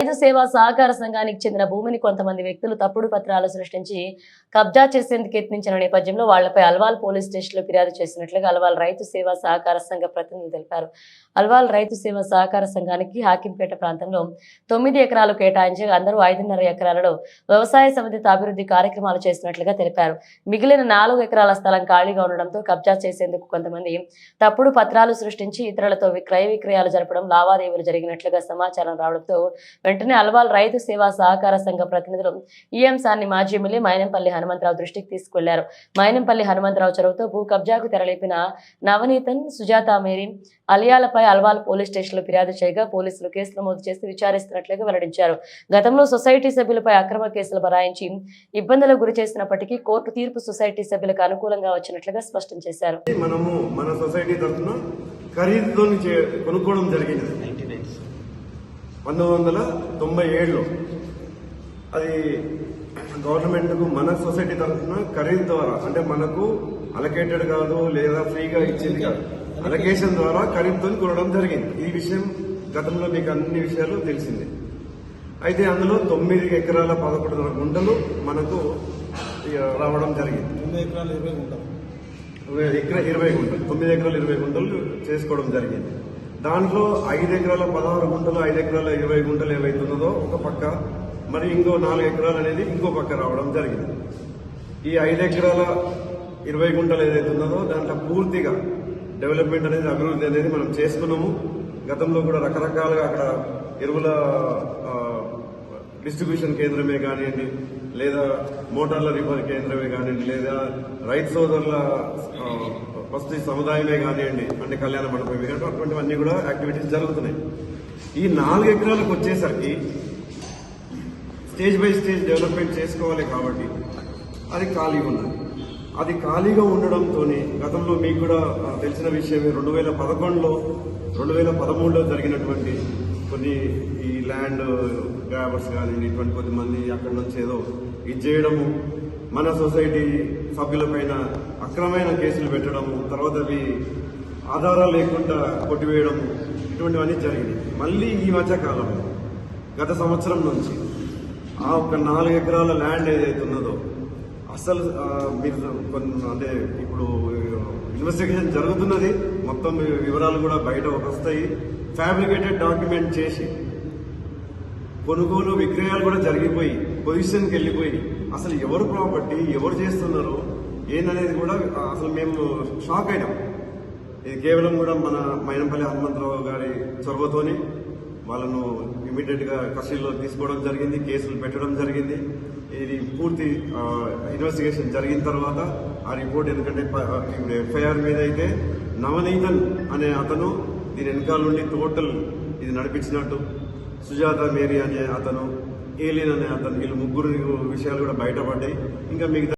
రైతు సేవా సహకార సంఘానికి చెందిన భూమిని కొంతమంది వ్యక్తులు తప్పుడు పత్రాలు సృష్టించి కబ్జా చేసేందుకు యత్నించిన నేపథ్యంలో వాళ్ళపై అల్వాల్ పోలీస్ స్టేషన్లో ఫిర్యాదు చేసినట్లుగా అల్వాల్ రైతు సేవా సహకార సంఘ ప్రతినిధులు తెలిపారు. అల్వాల్ రైతు సేవా సహకార సంఘానికి హాకింపేట ప్రాంతంలో తొమ్మిది ఎకరాలు కేటాయించి అందరూ ఐదున్నర ఎకరాలలో వ్యవసాయ సంబంధిత అభివృద్ధి కార్యక్రమాలు చేసినట్లుగా తెలిపారు. మిగిలిన నాలుగు ఎకరాల స్థలం ఖాళీగా ఉండడంతో కబ్జా చేసేందుకు కొంతమంది తప్పుడు పత్రాలు సృష్టించి ఇతరులతో క్రయ విక్రయాలు జరపడం లావాదేవీలు జరిగినట్లుగా సమాచారం రావడంతో వెంటనే అల్వాల్ రైతు సేవా సహకార సంఘ ప్రతినిధులు ఈ అంశాన్ని మాజీ ఎమ్మెల్యే మైనంపల్లి హనుమంతరావు దృష్టికి తీసుకెళ్ళారు. మైనంపల్లి హనుమంతరావు చొరవతో భూ కబ్జాకు తెరలేపిన నవనీతన్ సుజాత మేరీ అలియాలపై అల్వాల్ పోలీస్ స్టేషన్లో ఫిర్యాదు చేయగా పోలీసులు కేసు నమోదు చేసి విచారిస్తున్నట్లుగా వెల్లడించారు. గతంలో సొసైటీ సభ్యులపై అక్రమ కేసులు బరాయించి ఇబ్బందులకు గురి చేసినప్పటికీ కోర్టు తీర్పు సొసైటీ సభ్యులకు అనుకూలంగా వచ్చినట్లుగా స్పష్టం చేశారు. మనము మన సొసైటీ తరఫున ఖరీదుతో కొనుక్కోవడం జరిగింది. పంతొమ్మిది వందల తొంభై ఏడులో అది గవర్నమెంట్కు మన సొసైటీ తరఫున ఖరీదు ద్వారా అంటే మనకు అలకేటెడ్ కాదు లేదా ఫ్రీగా ఇచ్చింది కాదు. అలకేషన్ ద్వారా ఖరీదుతో కొనడం జరిగింది. ఈ విషయం గతంలో మీకు అన్ని విషయాలు తెలిసిందే. అయితే అందులో తొమ్మిది ఎకరాల పదకొండున్నర గుంటలు మనకు రావడం జరిగింది. తొమ్మిది ఎకరాలు ఇరవై ఎకర ఇరవై గుంటలు. తొమ్మిది ఎకరాలు ఇరవై గుంటలు చేసుకోవడం జరిగింది. దాంట్లో ఐదు ఎకరాల పదహారు గుంటలు ఐదు ఎకరాల ఇరవై గుంటలు ఏవైతున్నదో ఒక పక్క మరి ఇంకో నాలుగు ఎకరాలు అనేది ఇంకో పక్క రావడం జరిగింది. ఈ ఐదు ఎకరాల ఇరవై గుంటలు ఏదైతున్నదో దాంట్లో పూర్తిగా డెవలప్మెంట్ అనేది అభివృద్ధి అనేది మనం చేసుకున్నాము. గతంలో కూడా రకరకాలుగా అక్కడ ఎరువుల డిస్ట్రిబ్యూషన్ కేంద్రమే కానివ్వండి లేదా మోటార్ల రిపేర్ కేంద్రమే కానివ్వండి లేదా రైతు సోదరుల వస్తు సముదాయమే కానివ్వండి అంటే కళ్యాణ మండపమే కానీ అటువంటివన్నీ కూడా యాక్టివిటీస్ జరుగుతున్నాయి. ఈ నాలుగు ఎకరాలకు వచ్చేసరికి స్టేజ్ బై స్టేజ్ డెవలప్మెంట్ చేసుకోవాలి కాబట్టి అది ఖాళీగా ఉన్నది. అది ఖాళీగా ఉండడంతో గతంలో మీకు కూడా తెలిసిన విషయమే రెండు వేల పదకొండులో రెండు వేల పదమూడులో జరిగినటువంటి కొన్ని ఈ ల్యాండ్ గ్రాబర్స్ కానీ ఇటువంటి కొద్దిమంది అక్కడి నుంచి ఏదో ఇది చేయడము మన సొసైటీ సభ్యులపైన అక్రమైన కేసులు పెట్టడము తర్వాత అవి ఆధారాలు లేకుండా కొట్టివేయడము ఇటువంటివన్నీ జరిగినాయి. మళ్ళీ ఈ మధ్యకాలంలో గత సంవత్సరం నుంచి ఆ ఒక నాలుగు ఎకరాల ల్యాండ్ ఏదైతే ఉన్నదో అసలు మీరు కొన్ని అంటే ఇప్పుడు ఇన్వెస్టిగేషన్ జరుగుతున్నది మొత్తం వివరాలు కూడా బయట వస్తాయి. ఫ్యాబ్రికేటెడ్ డాక్యుమెంట్ చేసి కొనుగోలు విక్రయాలు కూడా జరిగిపోయి పొజిషన్కి వెళ్ళిపోయి అసలు ఎవరు ప్రాపర్టీ ఎవరు చేస్తున్నారు ఏందనేది కూడా అసలు మేము షాక్ అయినాం. ఇది కేవలం కూడా మన మైనంపల్లి హనుమంతరావు గారి చొరవతోని వాళ్ళను ఇమీడియట్గా కస్టడీలో తీసుకోవడం జరిగింది కేసులు పెట్టడం జరిగింది. ఇది పూర్తి ఇన్వెస్టిగేషన్ జరిగిన తర్వాత ఆ రిపోర్ట్ ఎందుకంటే ఎఫ్ఐఆర్ మీద అయితే నవనీతన్ అనే అతను దీని వెనకాల నుండి టోటల్ ఇది నడిపించినట్టు సుజాత మేరీ అనే అతను ఏలియన్ అనే అతను వీళ్ళు ముగ్గురు విషయాలు కూడా బయటపడ్డాయి. ఇంకా మిగతా